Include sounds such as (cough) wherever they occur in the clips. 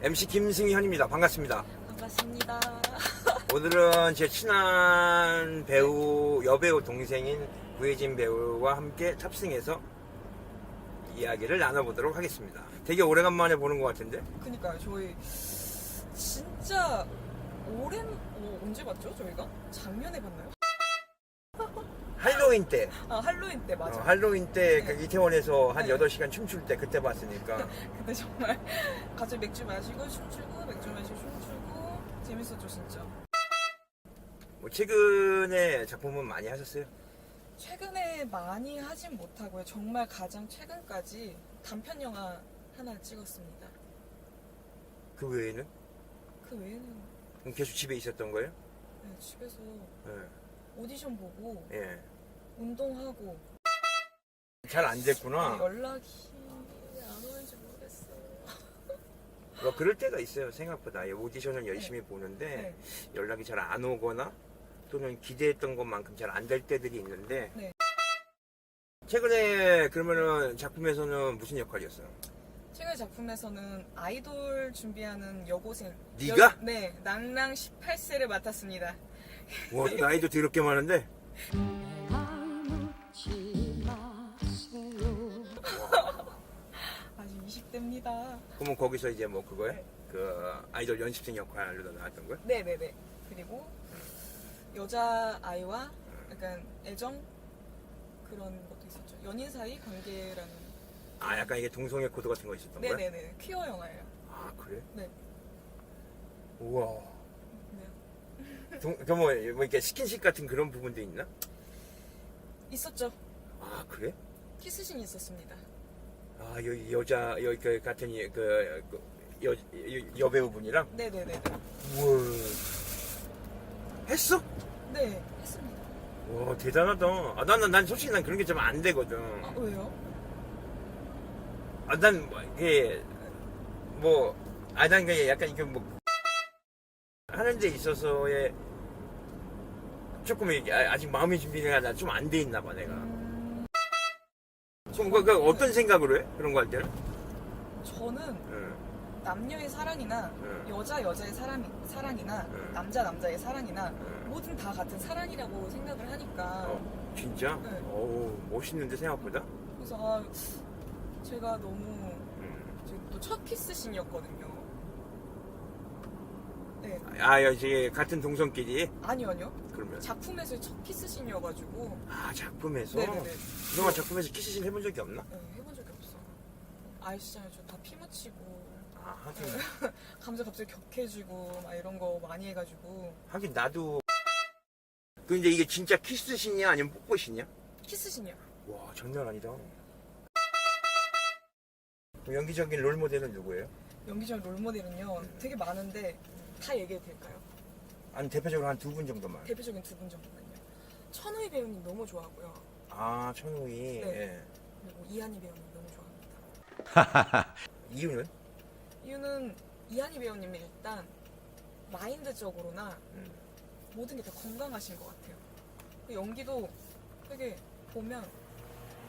MC 김승현입니다. 반갑습니다. 반갑습니다. 오늘은 제 친한 배우 여배우 동생인 구혜진 배우와 함께 탑승해서 이야기를 나눠보도록 하겠습니다. 되게 오래간만에 보는 것 같은데 그니까요, 저희 진짜 오랜 어, 언제 봤죠? 저희가 작년에 봤나요? 할로윈 때아 할로윈 때 맞아. 어, 요 할로윈 때그 네. 이태원에서 한 네. 8시간 춤출 때 그때 봤으니까 (laughs) 그때 정말 (laughs) 같이 맥주 마시고 춤추고 맥주 마시고 춤추고 재밌었죠 진짜. 뭐 최근에 작품은 많이 하셨어요? 최근에 많이 하진 못하고요. 정말 가장 최근까지 단편 영화 하나 찍었습니다. 그 외에는? 그 외에는 그럼 계속 집에 있었던 거예요? 네, 집에서 예. 오디션 보고 예. 운동하고 잘 안 됐구나. 네, 연락이 안 오는지 모르겠어요. (laughs) 뭐 그럴 때가 있어요. 생각보다 이 오디션을 열심히 보는데 네. 연락이 잘 안 오거나 또는 기대했던 것만큼 잘 안 될 때들이 있는데 네. 최근에 그러면은 작품에서는 무슨 역할이었어요? 최근 작품에서는 아이돌 준비하는 여고생. 네가? 여- 네, 낭랑 18세를 맡았습니다. 와 나이도 더럽게 많은데 아직 20대입니다. 그러면 거기서 이제 뭐 그거에 네. 그 아이돌 연습생 역할로 나왔던 거야? 네네네. 그리고 여자 아이와 약간 애정 그런 것도 있었죠. 연인 사이 관계라는. 아 약간 이게 동성애 코드 같은 거 있었던 거야? 네네네. 퀴어 영화예요. 아 그래? 네. 우와 네. 동, 그럼 뭐, 뭐 이렇게 스킨십 같은 그런 부분도 있나? 있었죠. 아 그래? 키스신이 있었습니다. 아 여기 여자 여기 그 같은 이- 그, 그 여, 여, 여배우분이랑 네네네. 우와 했어? 네, 했습니다. 와 대단하다. 아, 난, 난 솔직히 난 그런 게 좀 안 되거든. 아, 왜요? 아, 난 뭐, 이게 뭐, 아, 난 그게 약간 이게 뭐 하는 데 있어서의 조금 이게 아- 아직 마음의 준비가 좀 안 돼 있나 봐 내가. 음, 그럼 그, 그 어떤 생각으로 해? 그런 거 할 때는? 저는 응. 남녀의 사랑이나 응. 여자 여자의 사랑, 사랑이나 응. 남자 남자의 사랑이나 응. 모든 다 같은 사랑이라고 생각을 하니까 어, 진짜? 네. 어우 멋있는데 생각보다? 그래서 아, 제가 너무 음. 또첫 키스신이었거든요. 네. 아 여기 같은 동성끼리. 아니요 아니요. 그러면? 작품에서 첫 키스신이어가지고. 아 작품에서? 네네네. 그동안 작품에서 키스신 해본 적이 없나? 네, 해본 적이 없어. 아시잖아요 저 다 피 묻히고. 아 하긴. (laughs) 감자 갑자기 격해지고 막 이런 거 많이 해가지고. 하긴 나도. 근데 이게 진짜 키스신이야? 아니면 뽀뽀신이야? 키스신이요. 와 장난 아니다. 그럼 연기적인 롤모델은 누구예요? 연기적 롤모델은요 되게 많은데 다 얘기해도 될까요? 아니 대표적으로 한 두 분 정도만 대표적인 두 분 정도는요. 천우희 배우님 너무 좋아하고요. 아 천우희 네. 그리고 이한희 배우님 너무 좋아합니다. 예. (laughs) 이유는? 이유는 이한희 배우님이 일단 마인드적으로나 음. 모든 게 다 건강하신 것 같아요. 그 연기도 되게 보면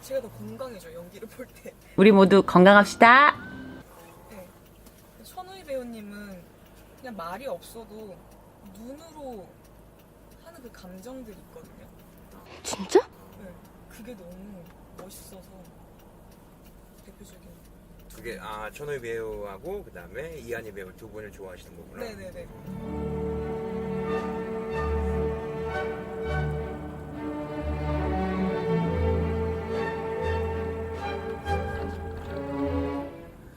제가 더 건강해져 요 연기를 볼 때. 우리 모두 건강합시다. 네. 천우희 배우님은 그냥 말이 없어도 눈으로 하는 그 감정들이 있거든요. 진짜? 네. 그게 너무 멋있어서 대표적인. 두 개, 아, 천호희 배우하고, 그 다음에 이한희 배우 두 분을 좋아하시는 거구나. 네네네.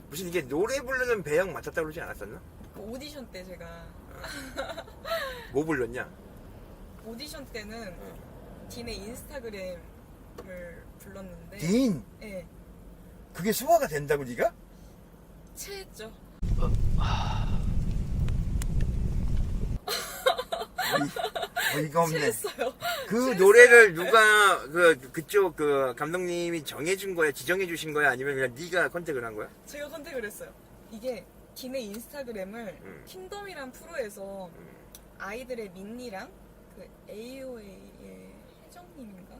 무슨 이게 노래 부르는 배역 맡았다고 그러지 않았었나? 그 오디션 때 제가 뭐 불렀냐? 오디션 때는 딘의 인스타그램을 불렀는데 딘! 네, 그게 소화가 된다고, 네가 체했죠. 어이가 없네. 체했어요. 그 노래를 누가, 그, 그쪽 그 감독님이 정해준 거야, 지정해 주신 거야? 아니면 그냥 네가 컨택을 한 거야? 제가 컨택을 했어요. 이게 딘의 인스타그램을 음. 킹덤이란 프로에서 아이들의 민니랑 그 AOA의 혜정님인가?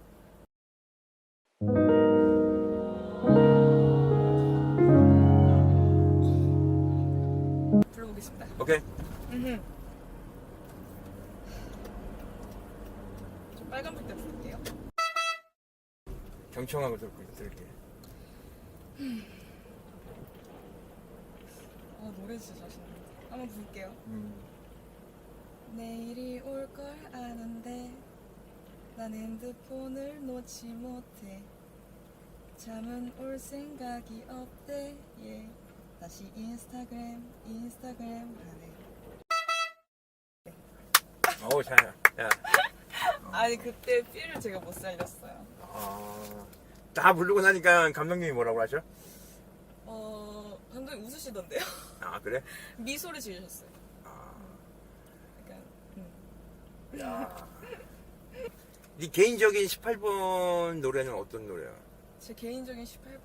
해보겠습니다. 오케이. 음흠. 좀 빨간불 때 부를게요. 경청하고 들, 들을게. 아 진짜 자신있는데. 한번 부를게요. 음. 내일이 올 걸 아는데 난 핸드폰을 놓지 못해 잠은 올 생각이 없대 예 다시 인스타그램 인스타그램 하네 어우, 잘. 야. 아니 그때 삐를 제가 못 살렸어요 아, 다 부르고 나니까 감독님이 뭐라고 하죠? 웃으시던데요 아, 그래? 미소를 지으셨어요 아, 약간 음. 야. 네 개인적인 18번 노래는 어떤 노래야? 제 개인적인 18번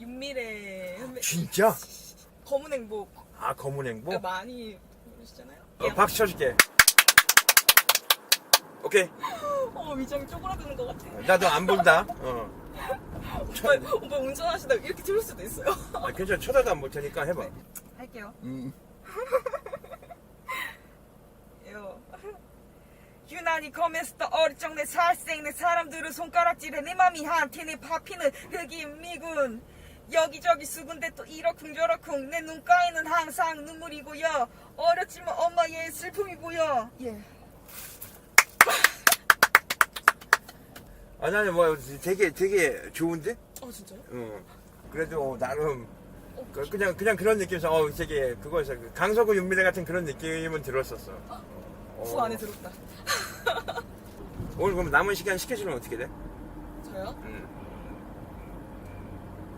윤미래 현미 진짜? (laughs) 검은 행복 아, 검은 행복? 많이 부르시잖아요 어, 박수 쳐줄게. 오케이. (laughs) 어 위장이 쪼그라드는 것 같아 나도 안 본다. 어. (laughs) 오빠, 오빠 운전하시다 가 이렇게 들을 수도 있어요. 아, 괜찮아. 쳐다도 안 볼 테니까 해봐. 할게요. 음. (laughs) 요. 유난히 검했어 어릴 적내 살생 내 사람들은 손가락질해 내 맘이 한테네 파피는 흑인 미군 여기저기 수군데 또 이러쿵저러쿵 내 눈가에는 항상 눈물이고요 어렸지만 엄마의 슬픔이고요 예. 아, 나는 뭐 되게, 되게 좋은데? 어 진짜요? 어. 그래도 나름 어, 그- 그냥 그냥 그런 느낌에서 어 되게 그거에서 그 강서구 윤미래 같은 그런 느낌은 들었었어. 구 어. 안에 들었다. (laughs) 오늘 그럼 남은 시간 스케줄은 어떻게 돼? 저요? 음.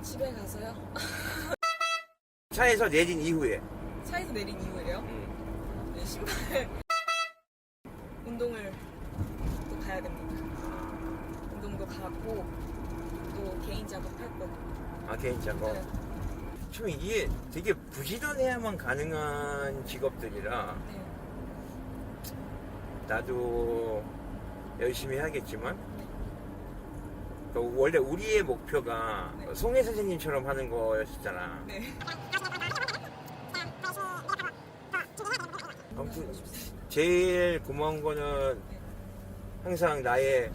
집에 가서요. (laughs) 차에서 내린 이후에. 차에서 내린 이후에요. 음. 네, 신발 운동을 또 가야 됩니다. 운동도 가고 또 개인 작업할 거고. 아 개인 작업. 네. 참 이게 되게 부지런해야만 가능한 직업들이라 네. 나도 열심히 하겠지만 그 원래 우리의 목표가 네. 송혜 선생님처럼 하는 거였잖아. 네. 아무튼 제일 고마운 거는 항상 나의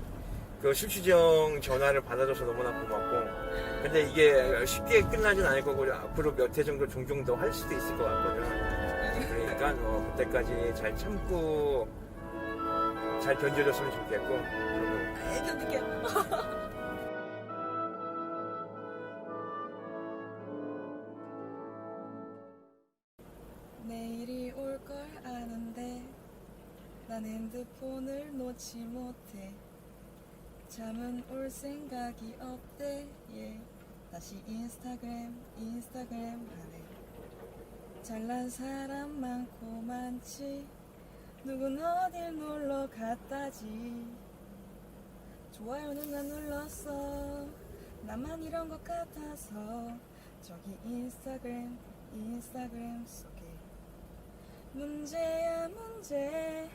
그 술취정 전화를 받아줘서 너무나 고맙고 근데 이게 쉽게 끝나진 않을 거고 앞으로 몇 회 정도 종종 더 할 수도 있을 것 같거든. 그러니까 뭐 그때까지 잘 참고 잘 견뎌줬으면 좋겠고 그리고 네, 견딜게요. 내일이 올 걸 아는데 난 핸드폰을 놓지 못해 잠은 올 생각이 없대. 예. 다시 인스타그램 인스타그램 하네. 잘난 사람 많고 많지. 누군 어딜 놀러 갔다지. 좋아요는 안 눌렀어. 나만 이런 것 같아서. 저기 인스타그램 인스타그램 속에. 문제야 문제.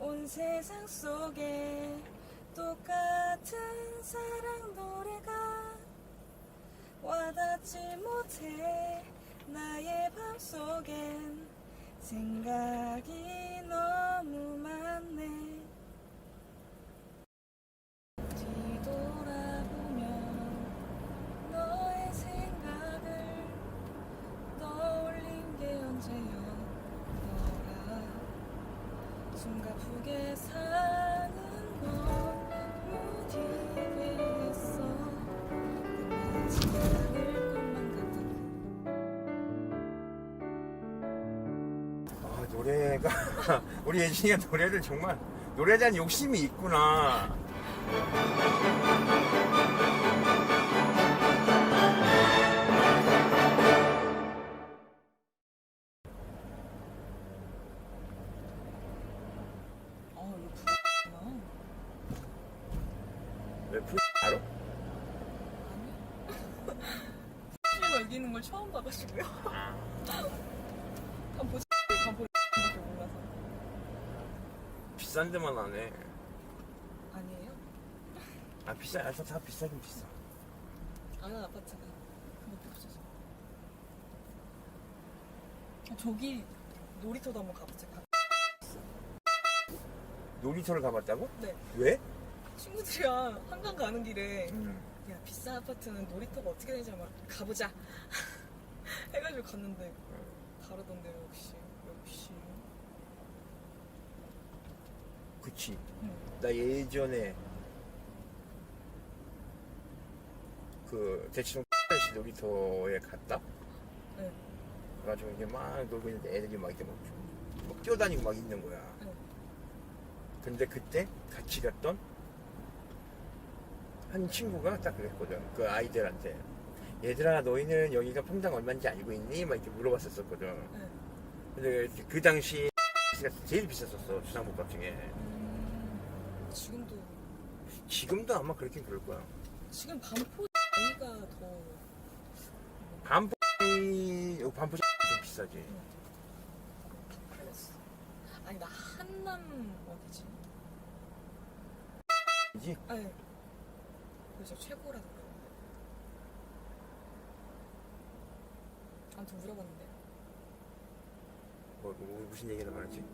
온 세상 속에 똑같은 사랑 노래가 와닿지 못해 나의 맘속엔 생각이 너무 많네. 언제였더라? 숨가쁘게 사 (laughs) 우리 예진이가 노래를 정말 노래에 대한 욕심이 있구나. 그아 이거 부르구나 왜 푸... 알아? (laughs) 씨가 이기는 걸 처음 봐가지고요. 간포 간포 밖에 몰라서 비싼 데만 하네 아니에요? 아 비싸 아, 다 비싸긴 비싸 아는 아파트가 그밖에 없어서 저기 놀이터도 한번 가보자. 놀이터를 가봤다고? 네. 왜? 친구들이랑 한강 가는 길에 음. 야 비싼 아파트는 놀이터가 어떻게 되는지 한번 가보자. (laughs) 해가지고 갔는데 다르던데요 역시 역시. 그치. 응. 나 예전에 그 대치동 시 (laughs) 놀이터에 갔다. 네. 그래가지고 이제 막 놀고 있는데 애들이 막 이렇게 막, 막 뛰어다니고 막 있는 거야. 네. 근데 그때 같이 갔던 한 친구가 딱 그랬거든. 그 아이들한테. 얘들아, 너희는 여기가 평당 얼마인지 알고 있니? 막 이렇게 물어봤었거든. 네. 근데 그 당시 가 (laughs) 제일 비쌌었어. 주상복합 중에. 음, 지금도 지금도 아마 그렇긴 그럴 거야. 지금 반포 A가 더 여기 반포 좀 비싸지. 그랬어. 아니 나 한남 어디지? 그지? 네. 그래서 최고라는 거. 아무튼 물어봤는데 뭐, 뭐, 무슨 얘기를 말했지?